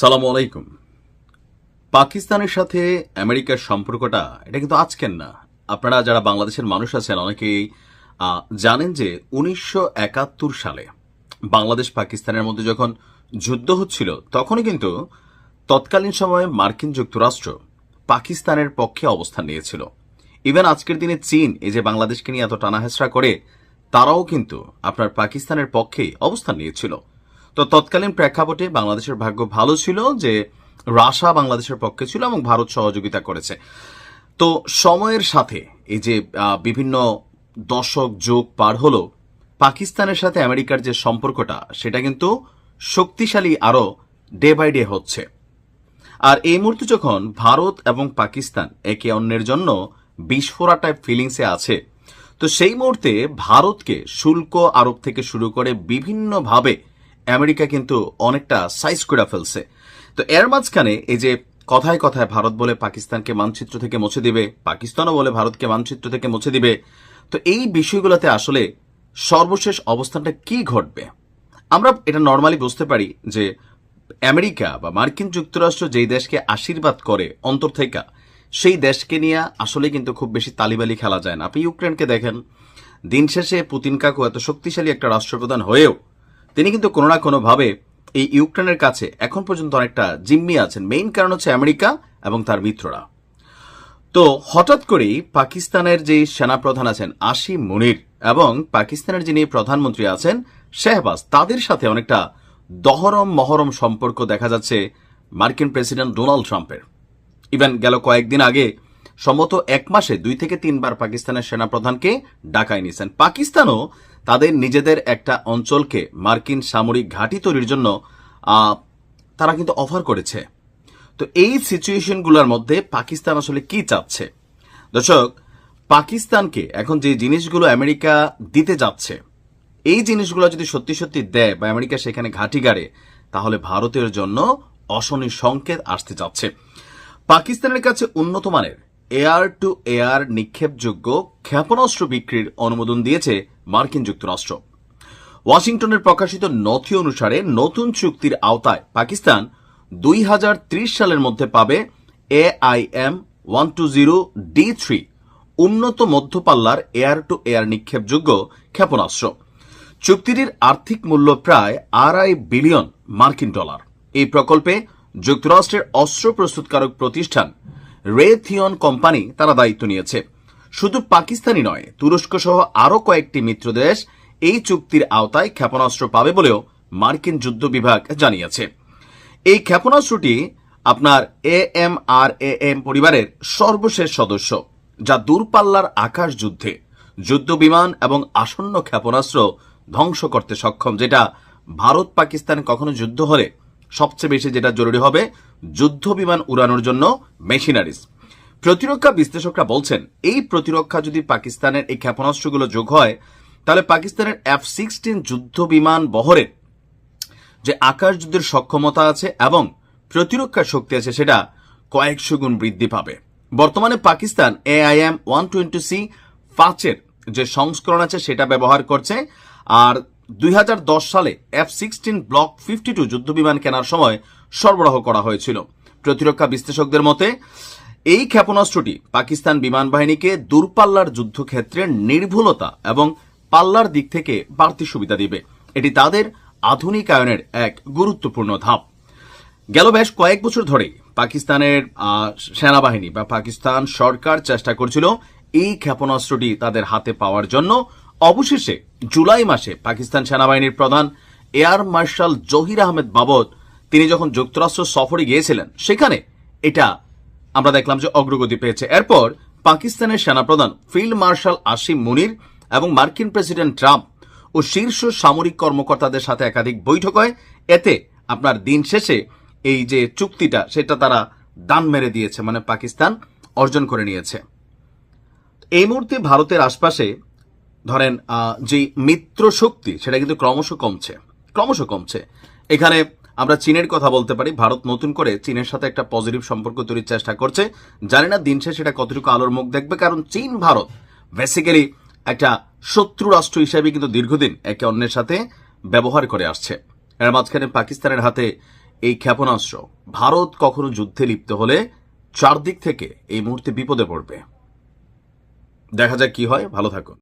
সালাম আলাইকুম। পাকিস্তানের সাথে আমেরিকার সম্পর্কটা, এটা কিন্তু আজকের না। আপনারা যারা বাংলাদেশের মানুষ আছেন, অনেকেই জানেন যে উনিশশো একাত্তর সালে বাংলাদেশ পাকিস্তানের মধ্যে যখন যুদ্ধ হচ্ছিল, তখনই কিন্তু তৎকালীন সময়ে মার্কিন যুক্তরাষ্ট্র পাকিস্তানের পক্ষে অবস্থান নিয়েছিল। ইভেন আজকের দিনে চীন, এই যে বাংলাদেশকে নিয়ে এত টানাহেসরা করে, তারাও কিন্তু আপনার পাকিস্তানের পক্ষেই অবস্থান নিয়েছিল। তো তৎকালীন প্রেক্ষাপটে বাংলাদেশের ভাগ্য ভালো ছিল যে রাশা বাংলাদেশের পক্ষে ছিল এবং ভারত সহযোগিতা করেছে। তো সময়ের সাথে এই যে বিভিন্ন দশক যোগ পার হলো, পাকিস্তানের সাথে আমেরিকার যে সম্পর্কটা, সেটা কিন্তু শক্তিশালী আরও ডে বাই ডে হচ্ছে। আর এই মুহূর্তে যখন ভারত এবং পাকিস্তান একে অন্যের জন্য বিস্ফোরা টাইপ ফিলিংসে আছে, তো সেই মুহূর্তে ভারতকে শুল্ক আরোপ থেকে শুরু করে বিভিন্নভাবে আমেরিকা কিন্তু অনেকটা সাইজ করে ফেলছে। তো এর মাঝখানে এই যে কথায় কথায় ভারত বলে পাকিস্তানকে মানচিত্র থেকে মুছে দিবে, পাকিস্তানও বলে ভারতকে মানচিত্র থেকে মুছে দিবে, তো এই বিষয়গুলোতে আসলে সর্বশেষ অবস্থানটা কি ঘটবে? আমরা এটা নর্মালি বুঝতে পারি যে আমেরিকা বা মার্কিন যুক্তরাষ্ট্র যেই দেশকে আশীর্বাদ করে অন্তর থেকে, সেই দেশকে নিয়ে আসলে কিন্তু খুব বেশি তালিবালি খেলা যায় না। আপনি ইউক্রেনকে দেখেন, দিন শেষে পুতিন কাকু এত শক্তিশালী একটা রাষ্ট্রপ্রধান হয়েও তিনি কিন্তু কোনো না কোনোভাবে এই ইউক্রেনের কাছে এখন পর্যন্ত অনেকটা জিম্মি আছেন। মেইন কারণ হচ্ছে আমেরিকা এবং তার মিত্ররা। তো হঠাৎ করেই পাকিস্তানের যে সেনাপ্রধান আছেন আসিম মুনির এবং পাকিস্তানের যিনি প্রধানমন্ত্রী আছেন শেহবাজ, তাদের সাথে অনেকটা দহরম মহরম সম্পর্ক দেখা যাচ্ছে মার্কিন প্রেসিডেন্ট ডোনাল্ড ট্রাম্পের। ইভেন গেল কয়েকদিন আগে সম্ভবত এক মাসে দুই থেকে তিনবার পাকিস্তানের সেনাপ্রধানকে ডাকায় নিয়েছেন পাকিস্তানও তাদের নিজেদের একটা অঞ্চলকে মার্কিন সামরিক ঘাঁটি তৈরির জন্য তারা কিন্তু অফার করেছে। তো এই সিচুয়েশনগুলোর মধ্যে পাকিস্তান আসলে কি চাচ্ছে দর্শক, পাকিস্তানকে এখন যে জিনিসগুলো আমেরিকা দিতে যাচ্ছে, এই জিনিসগুলো যদি সত্যি সত্যি দেয় বা আমেরিকা সেখানে ঘাঁটি গাড়ে, তাহলে ভারতের জন্য অশনি সংকেত আসতে যাচ্ছে। পাকিস্তানের কাছে উন্নত মানের এয়ার টু এয়ার নিক্ষেপযোগ্য ক্ষেপণাস্ত্র বিক্রির অনুমোদন দিয়েছে মার্কিন যুক্তরাষ্ট্র। ওয়াশিংটনের প্রকাশিত নথি অনুসারে নতুন চুক্তির আওতায় পাকিস্তান দুই হাজার ত্রিশ সালের মধ্যে পাবে AIM one two zero D three, উন্নত মধ্যপাল্লার এয়ার টু এয়ার নিক্ষেপযোগ্য ক্ষেপণাস্ত্র। চুক্তিটির আর্থিক মূল্য প্রায় আড়াই বিলিয়ন মার্কিন ডলার। এই প্রকল্পে যুক্তরাষ্ট্রের অস্ত্র প্রস্তুতকারক প্রতিষ্ঠান রেথিয়ন কোম্পানি তারা দায়িত্ব নিয়েছে। শুধু পাকিস্তানি নয় তুরস্ক সহ আরও কয়েকটি মিত্র দেশ এই চুক্তির আওতায় ক্ষেপণাস্ত্র পাবে বলেও মার্কিন যুদ্ধ বিভাগ জানিয়েছে। এই ক্ষেপণাস্ত্রটি আপনার A M R A M পরিবারের সর্বশেষ সদস্য, যা দূরপাল্লার আকাশ যুদ্ধে যুদ্ধ বিমান এবং আসন্ন ক্ষেপণাস্ত্র ধ্বংস করতে সক্ষম, যেটা ভারত পাকিস্তান কখনো যুদ্ধ হলে সবচেয়ে বেশি যেটা জরুরি হবে যুদ্ধ বিমান উড়ানোর জন্য মেশিনারিজ। প্রতিরক্ষা বিশ্লেষকরা বলছেন, এই প্রতিরক্ষা যদি পাকিস্তানের এই ক্ষেপণাস্ত্রগুলো যোগ হয়, তাহলে পাকিস্তানের এফ সিক্সটিন যুদ্ধ বিমান বহরের যে আকাশ যুদ্ধের সক্ষমতা আছে এবং প্রতিরক্ষার শক্তি আছে, সেটা কয়েকশো গুণ বৃদ্ধি পাবে। বর্তমানে Pakistan AIM one twenty C পাঁচের যে সংস্করণ আছে, সেটা ব্যবহার করছে, আর দুই হাজার দশ সালে F sixteen block fifty two যুদ্ধবিমান কেনার সময় সরবরাহ করা হয়েছিল। প্রতিরক্ষা বিশ্লেষকদের মতে, এই ক্ষেপণাস্ত্রটি পাকিস্তান বিমান বাহিনীকে দূরপাল্লার যুদ্ধক্ষেত্রে নির্ভুলতা এবং পাল্লার দিক থেকে বাড়তি সুবিধা দিবে। এটি তাদের আধুনিকায়নের এক গুরুত্বপূর্ণ ধাপ। গেল বেশ কয়েক বছর ধরে পাকিস্তানের সেনাবাহিনী বা পাকিস্তান সরকার চেষ্টা করছিল এই ক্ষেপণাস্ত্রটি তাদের হাতে পাওয়ার জন্য অবশেষে জুলাই মাসে পাকিস্তান সেনাবাহিনীর প্রধান এয়ার মার্শাল জহির আহমেদ বাবদ তিনি যখন যুক্তরাষ্ট্র সফরে গিয়েছিলেন, সেখানে এটা আমরা দেখলাম যে অগ্রগতি পেয়েছে। এরপর পাকিস্তানের সেনাপ্রধান ফিল্ড মার্শাল আসিম মুনির এবং মার্কিন প্রেসিডেন্ট ট্রাম্প ও শীর্ষ সামরিক কর্মকর্তাদের সাথে একাধিক বৈঠক হয়। এতে আপনার দিন শেষে এই যে চুক্তিটা, সেটা তারা দান মেরে দিয়েছে মানে পাকিস্তান অর্জন করে নিয়েছে। এই মুহূর্তে ভারতের আশপাশে ধরেন যে মিত্র শক্তি, সেটা কিন্তু ক্রমশ কমছে। ক্রমশ কমছে। এখানে আমরা চীনের কথা বলতে পারি। ভারত নতুন করে চীনের সাথে একটা পজিটিভ সম্পর্ক তৈরির চেষ্টা করছে। জানি না দিন শেষে সেটা কতটুকু আলোর মুখ দেখবে, কারণ চীন, ভারত বেসিক্যালি একটা শত্রু রাষ্ট্র হিসেবে কিন্তু দীর্ঘদিন একে অন্যের সাথে ব্যবহার করে আসছে। এর মাঝখানে পাকিস্তানের হাতে এই ক্ষেপণাস্ত্র। ভারত কখনো যুদ্ধে লিপ্ত হলে চারদিক থেকে এই মুহূর্তে বিপদে পড়বে। দেখা যাক কি হয়। ভালো থাকুন।